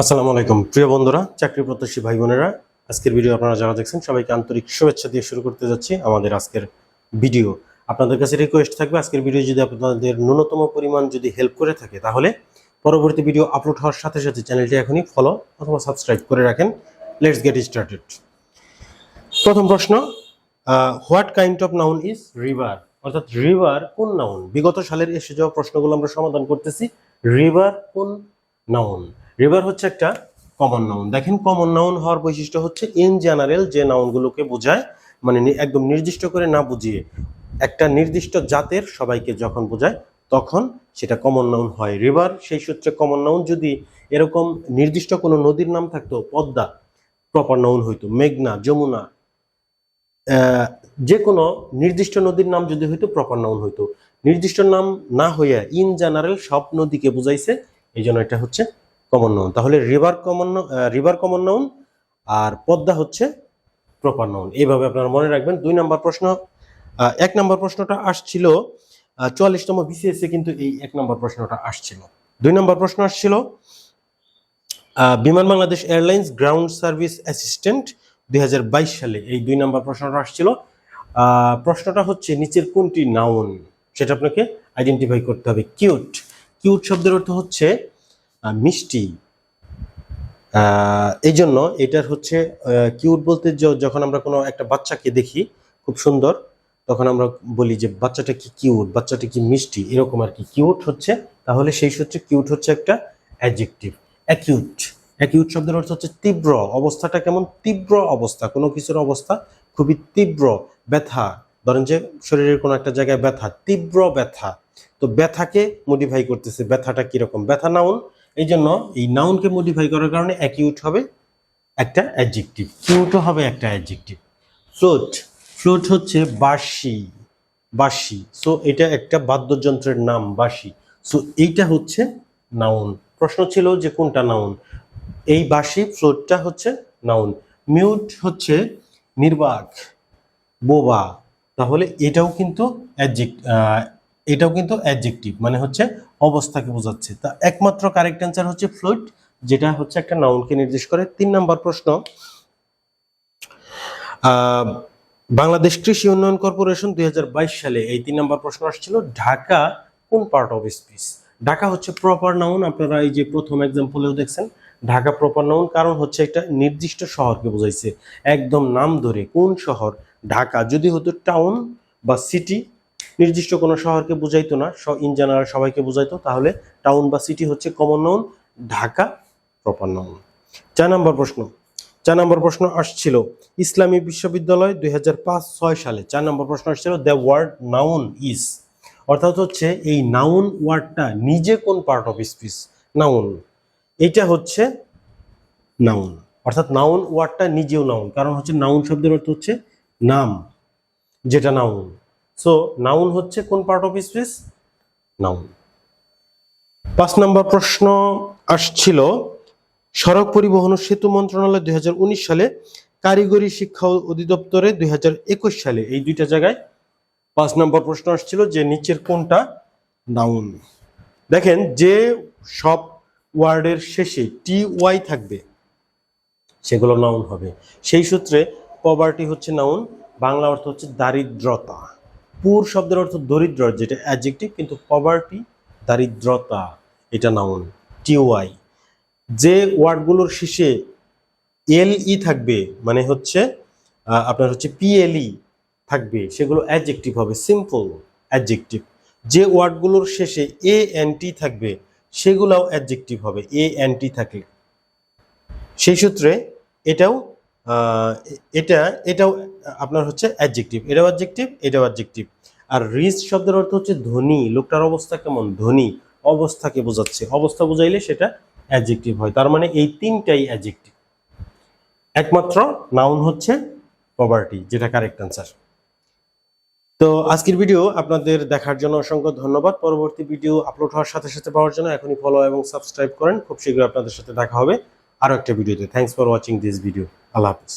আসসালামু আলাইকুম। প্রিয় বন্ধুরা, চাকরি প্রত্যাশী ভাই বোনেরা, আজকের ভিডিও আপনারা যারা দেখছেন, সবাইকে আন্তরিক শুভেচ্ছা দিয়ে শুরু করতে যাচ্ছি আমাদের আজকের ভিডিও। আপনাদের কাছে রিকোয়েস্ট থাকবে, আজকের ভিডিও যদি আপনাদের ন্যূনতম পরিমাণ যদি হেল্প করে থাকে, তাহলে পরবর্তী ভিডিও আপলোড হওয়ার সাথে সাথে চ্যানেলটি এখনই ফলো অথবা সাবস্ক্রাইব করে রাখেন। লেটস গেট স্টার্টেড প্রথম প্রশ্ন what kind of noun is river অর্থাৎ রিভার কোন নাউন বিগত সালের এসে যাওয়া প্রশ্নগুলো আমরা সমাধান করতেছি রিভার কোন নাউন রিভার হচ্ছে একটা কমন নাউন দেখেন কমন নাউন হওয়ার বৈশিষ্ট্য হচ্ছে ইন জেনারেল যে নাউনগুলোকে বোঝায় মানে একদম নির্দিষ্ট করে না বুঝিয়ে। একটা নির্দিষ্ট জাতের সবাইকে যখন বোঝায়, তখন সেটা কমন নাউন হয়। রিভার সেই সূত্রে কমন নাউন যদি এরকম নির্দিষ্ট কোনো নদীর নাম থাকতো, পদ্মা প্রপার নাউন হইতো, মেঘনা, যমুনা যে কোনো নির্দিষ্ট নদীর নাম যদি হইতো প্রপার নাউন হইতো। নির্দিষ্ট নাম না হইয়া ইন জেনারেল সব নদীকে বুঝাইছে এই জন্য এটা হচ্ছে কমন নাউন তাহলে river common river common noun আর পদ্মা হচ্ছে প্রপার নাউন এইভাবে আপনারা মনে রাখবেন। দুই নাম্বার প্রশ্ন এক নাম্বার প্রশ্নটা আসছিল চুয়াল্লিশতম বিসিএস কিন্তু এই এক নাম্বার প্রশ্নটা আসছিল। দুই নাম্বার প্রশ্ন আসছিল Biman Bangladesh Airlines ground service assistant দুই হাজার বাইশ সালে এই দুই নাম্বার প্রশ্নটা আসছিল। প্রশ্নটা হচ্ছে নিচের কোনটি নাউন সেটা আপনাকে আইডেন্টিফাই করতে হবে। কিউট কিউট শব্দের অর্থ হচ্ছে মিষ্টি। এই জন্য এটার হচ্ছে কিউট বলতে যখন আমরা কোনো একটা বাচ্চাকে দেখি, খুব সুন্দর, তখন আমরা বলি যে, বাচ্চাটা কি কিউট বাচ্চাটা কি মিষ্টি? এরকম আর কি। কিউট হচ্ছে, তাহলে সেই সূত্রে কিউট হচ্ছে একটা অ্যাডজেক্টিভ অ্যাকিউট অ্যাকিউট শব্দের অর্থ হচ্ছে তীব্র, অবস্থাটা কেমন? তীব্র অবস্থা, কোনো কিছুর অবস্থা খুবই তীব্র, ব্যথা। ধরেন যে, শরীরের কোনো একটা জায়গায় ব্যথা, তীব্র ব্যথা। তো ব্যথাকে মডিফাই করতেছে, ব্যথাটা কীরকম? ব্যথা নাউন এই জন্য এই নাউনকে মডিফাই করার কারণে অ্যাকিউট হবে একটা অ্যাডজেক্টিভ কিউটও হবে একটা অ্যাডজেক্টিভ ফ্লোট ফ্লোট হচ্ছে বাঁশি বাঁশি। সো এটা একটা বাদ্যযন্ত্রের নাম, বাঁশি। সো এইটা হচ্ছে নাউন প্রশ্ন ছিল যে কোনটা নাউন এই বাঁশি ফ্লোটটা হচ্ছে নাউন মিউট হচ্ছে নির্বাক, বোবা। তাহলে এটাও কিন্তু অ্যাডজেক্ট এটাও কিন্তু অ্যাডজেক্টিভ মানে হচ্ছে অবস্থাকে বোঝাচ্ছে। তা একমাত্র কারেক্ট অ্যান্সার হচ্ছে ফ্লুইড, যেটা হচ্ছে একটা নাউনকে নির্দেশ করে। তিন নম্বর প্রশ্ন বাংলাদেশ কৃষি উন্নয়ন কর্পোরেশন দু হাজার বাইশ সালে এই তিন নম্বর প্রশ্ন আসছিল, ঢাকা কোন পার্ট অফ স্পিচ ঢাকা হচ্ছে প্রপার নাউন আপনারা এই যে প্রথম এক্সাম্পলেও দেখছেন। ঢাকা প্রপার নাউন কারণ হচ্ছে একটা নির্দিষ্ট শহরকে বোঝাইছে। একদম নাম ধরে কোন শহর? ঢাকা, যদি হতো টাউন বা সিটি নির্দিষ্ট কোনো শহরকে বুঝাইতো না ইন জেনারেল সবাইকে বুঝাইতো, তাহলে টাউন বা সিটি হচ্ছে common noun Dhaka proper noun চার নম্বর প্রশ্ন, চার নম্বর প্রশ্ন আসছিল, ইসলামী বিশ্ববিদ্যালয় দুই হাজার পাঁচ, ছয় সালে, চার নম্বর প্রশ্ন আসছিল দ্য ওয়ার্ড নাউন ইজ অর্থাৎ হচ্ছে এই নাউন ওয়ার্ডটা নিজে কোন পার্ট অফ স্পিচ নাউন এটা হচ্ছে নাউন অর্থাৎ নাউন ওয়ার্ডটা নিজেও নাউন কারণ হচ্ছে নাউন শব্দের অর্থ হচ্ছে নাম, যেটা নাউন সো নাউন হচ্ছে কোন পার্ট অফ স্পিচ নাউন পাঁচ নম্বর প্রশ্ন আসছিল, সড়ক পরিবহন ও সেতু মন্ত্রণালয় দু হাজার উনিশ সালে কারিগরি শিক্ষা অধিদপ্তরে দুই সালে, এই দুইটা জায়গায় পাঁচ নম্বর প্রশ্ন আসছিল যে নিচের কোনটা? নাউন দেখেন, যে সব ওয়ার্ডের শেষে টি ওয়াই থাকবে, সেগুলো নাউন হবে। সেই সূত্রে পভার্টি হচ্ছে নাউন বাংলা অর্থ হচ্ছে দারিদ্রতা। পুর শব্দের অর্থ দরিদ্র, যেটা অ্যাডজেক্টিভ কিন্তু পভার্টি দারিদ্রতা, এটা নাউন টি ওয়াই যে ওয়ার্ডগুলোর শেষে এল ই থাকবে মানে হচ্ছে আপনার হচ্ছে পিএলই থাকবে, সেগুলো অ্যাডজেক্টিভ হবে সিম্পল অ্যাডজেক্টিভ যে ওয়ার্ডগুলোর শেষে এ এন টি থাকবে, সেগুলোও অ্যাডজেক্টিভ হবে এ এন টি থাকলে। সেই সূত্রে এটাও এটা, এটাও আপনার হচ্ছে অ্যাডজেক্টিভ এটাও অ্যাডজেক্টিভ এটাও অ্যাডজেক্টিভ আর রিচ শব্দের অর্থ হচ্ছে ধনী লোকটার অবস্থা কেমন? ধনী অবস্থাকে বোঝাচ্ছে। অবস্থা বুঝাইলে সেটা অ্যাডজেক্টিভ হয়। তার মানে এই তিনটাই অ্যাডজেক্টিভ একমাত্র নাউন হচ্ছে পভার্টি যেটা কারেক্ট অ্যান্সার তো আজকের ভিডিও আপনাদের দেখার জন্য অসংখ্য ধন্যবাদ। পরবর্তী ভিডিও আপলোড হওয়ার সাথে সাথে পাওয়ার জন্য এখনই ফলো এবং সাবস্ক্রাইব করেন। খুব শীঘ্রই আপনাদের সাথে দেখা হবে আরও একটা ভিডিওতে thanks for watching this video Allah Hafiz.